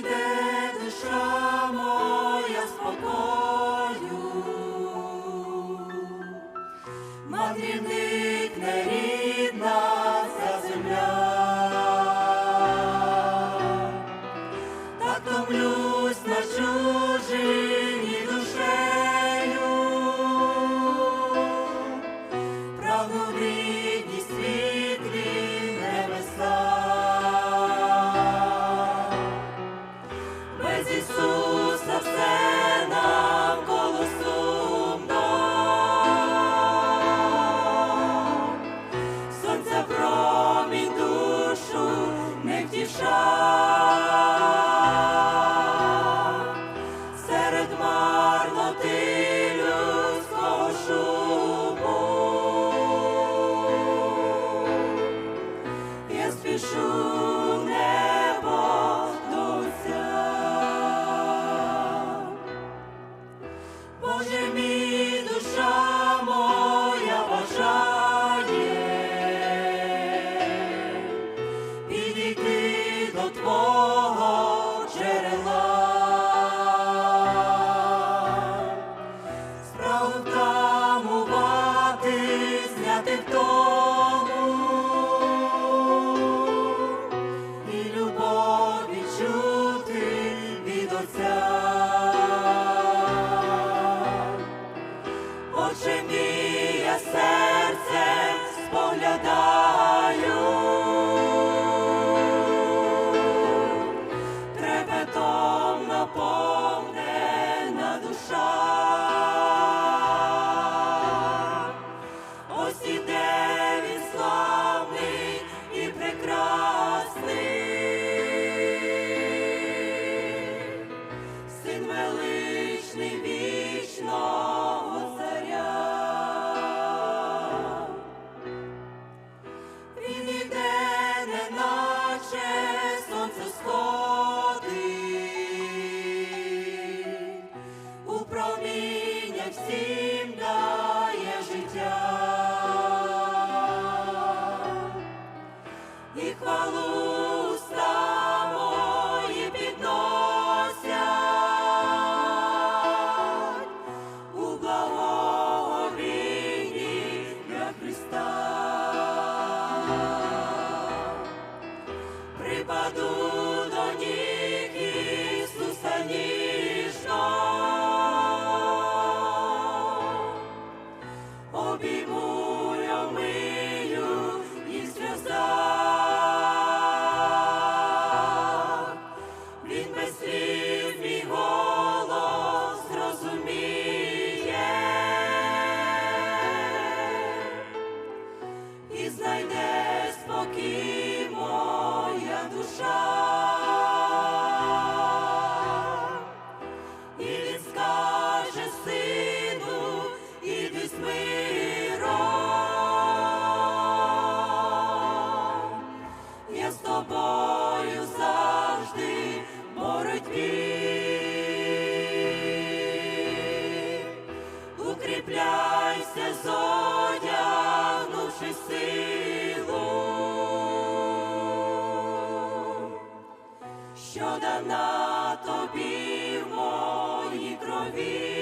знайде душа моя спокою. Мандрівник Пишу небо Боже мій душа моя бажає, підійти до Твого. Hallelujah. і хвалу. боротьбі, укріпляйся, зодягнувши силу, що дана тобі в моїй крові.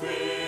faith.